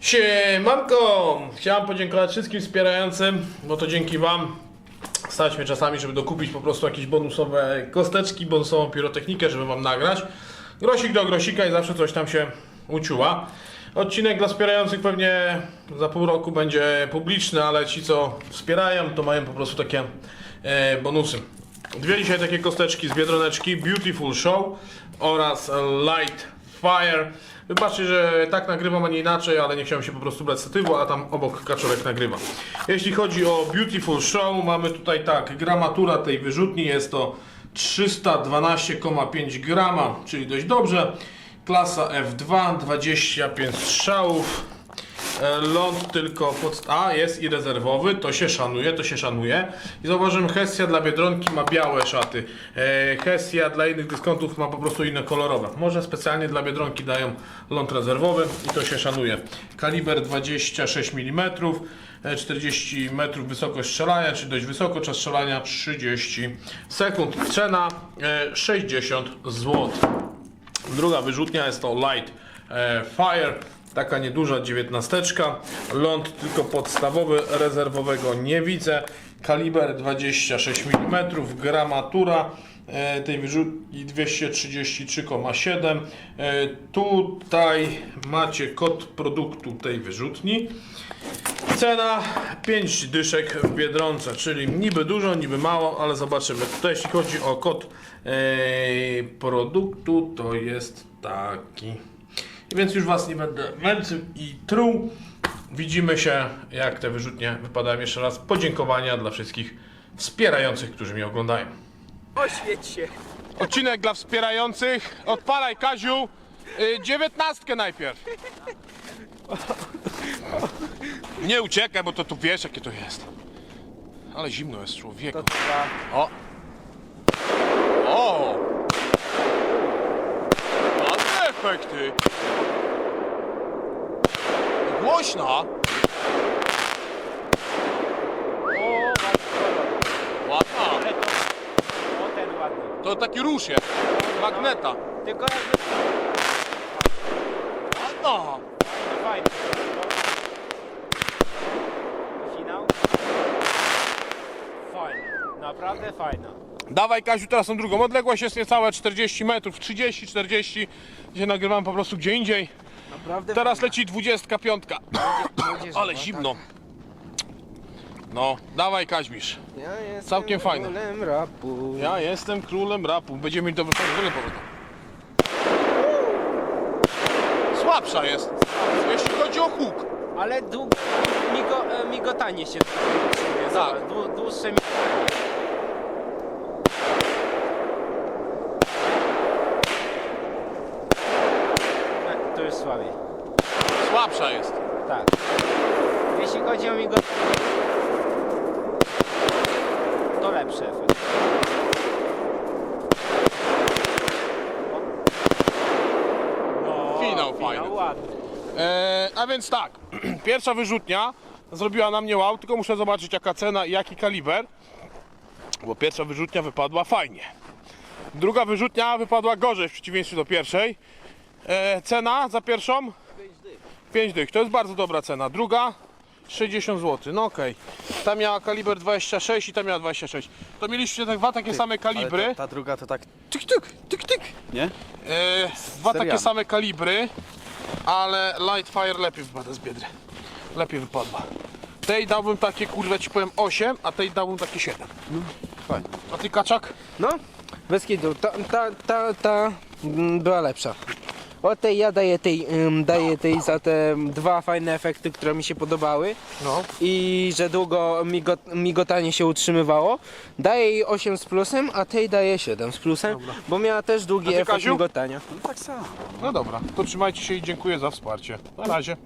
Siemanko! Chciałem podziękować wszystkim wspierającym, bo to dzięki Wam stać czasami, żeby dokupić po prostu jakieś bonusowe kosteczki, bonusową pirotechnikę, żeby Wam nagrać. Grosik do grosika i zawsze coś tam się uciuła. Odcinek dla wspierających pewnie za pół roku będzie publiczny, ale ci co wspierają to mają po prostu takie e, bonusy. Dwie dzisiaj takie kosteczki z Biedroneczki Beautiful Show oraz Light Fire. Wybaczcie, że tak nagrywam, a nie inaczej, ale nie chciałem się po prostu brać statywu, a tam obok kaczorek nagrywa. Jeśli chodzi o Beautiful Show, mamy tutaj tak, gramatura tej wyrzutni jest to 312,5 grama, czyli dość dobrze. Klasa F2, 25 strzałów. E, Ląd tylko pod... A, jest i rezerwowy, to się szanuje, to się szanuje. I zauważyłem, Hestia dla Biedronki ma białe szaty. E, Hestia dla innych dyskontów ma po prostu inne kolorowe. Może specjalnie dla Biedronki dają ląd rezerwowy i to się szanuje. Kaliber 26 mm, e, 40 metrów wysokość strzelania, czyli dość wysoko, czas strzelania 30 sekund. Cena e, 60 zł. Druga wyrzutnia jest to Light e, Fire, taka nieduża dziewiętnasteczka. Ląd tylko podstawowy, rezerwowego nie widzę. Kaliber 26 mm, gramatura e, tej wyrzutni 233,7. E, tutaj macie kod produktu tej wyrzutni. Cena 5 dyszek w Biedronce, czyli niby dużo, niby mało, ale zobaczymy. Tutaj jeśli chodzi o kod e, produktu, to jest taki. Więc już Was nie będę męczył i truł. Widzimy się, jak te wyrzutnie wypadają. Jeszcze raz podziękowania dla wszystkich wspierających, którzy mnie oglądają. Oświeć się. Odcinek dla wspierających. Odpalaj, Kaziu. Y, dziewiętnastkę najpierw. Nie uciekaj, bo to tu wiesz, jakie to jest. Ale zimno jest człowieku. To! O! Ładne efekty. Głośna. O, Ładna. ale to... O, ten ładny. To taki rusz jest. Magneta. Tylko jakby... Ładna. Fajny, fajny. Finał? Fajny. Naprawdę fajna. Dawaj Kaziu, teraz tą drugą. Odległość jest niecałe 40 metrów, 30-40, gdzie nagrywam po prostu gdzie indziej. Naprawdę Teraz leci 25. Będziesz Ale zimno. No, dawaj Kaźmisz. tak. Ja jestem Całkiem fajne. królem rapu. Ja jestem królem rapu. Będziemy mieli dobry w ogóle powrotu. Słabsza jest, jeśli chodzi o huk. Ale dług... Migo, e, migotanie się utrzymuje. Zobacz, dłu- Dłuższe mi... Tak, To już słabiej. Słabsza jest. Tak. Jeśli chodzi o migotanie, to lepszy efekt. No, Finał fajny. ładny. E, a więc tak, pierwsza wyrzutnia zrobiła na mnie wow, tylko muszę zobaczyć jaka cena i jaki kaliber. Bo pierwsza wyrzutnia wypadła fajnie. Druga wyrzutnia wypadła gorzej w przeciwieństwie do pierwszej. E, cena za pierwszą? 5 dych. To jest bardzo dobra cena. Druga 60 zł. No okej. Ta miała kaliber 26 i ta miała 26. To mieliście te dwa takie same kalibry. Ta, ta druga to tak, Tyk, tyk, tyk, tyk. nie? E, dwa takie same kalibry, ale Lightfire lepiej wypada z biedry. Lepiej wypadła. Tej dałbym takie, kurwa ci powiem 8, a tej dałbym takie 7. Fajnie. A ty kaczak? No, bez kitu. Ta, ta, ta, ta mm, była lepsza. O tej ja daję tej, ym, daję tej za te dwa fajne efekty, które mi się podobały No. i że długo migot, migotanie się utrzymywało. Daję jej 8 z plusem, a tej daję 7 z plusem, bo miała też długi A ty, efekt Kaziu? migotania. No tak samo. No dobra, to trzymajcie się i dziękuję za wsparcie. Na razie.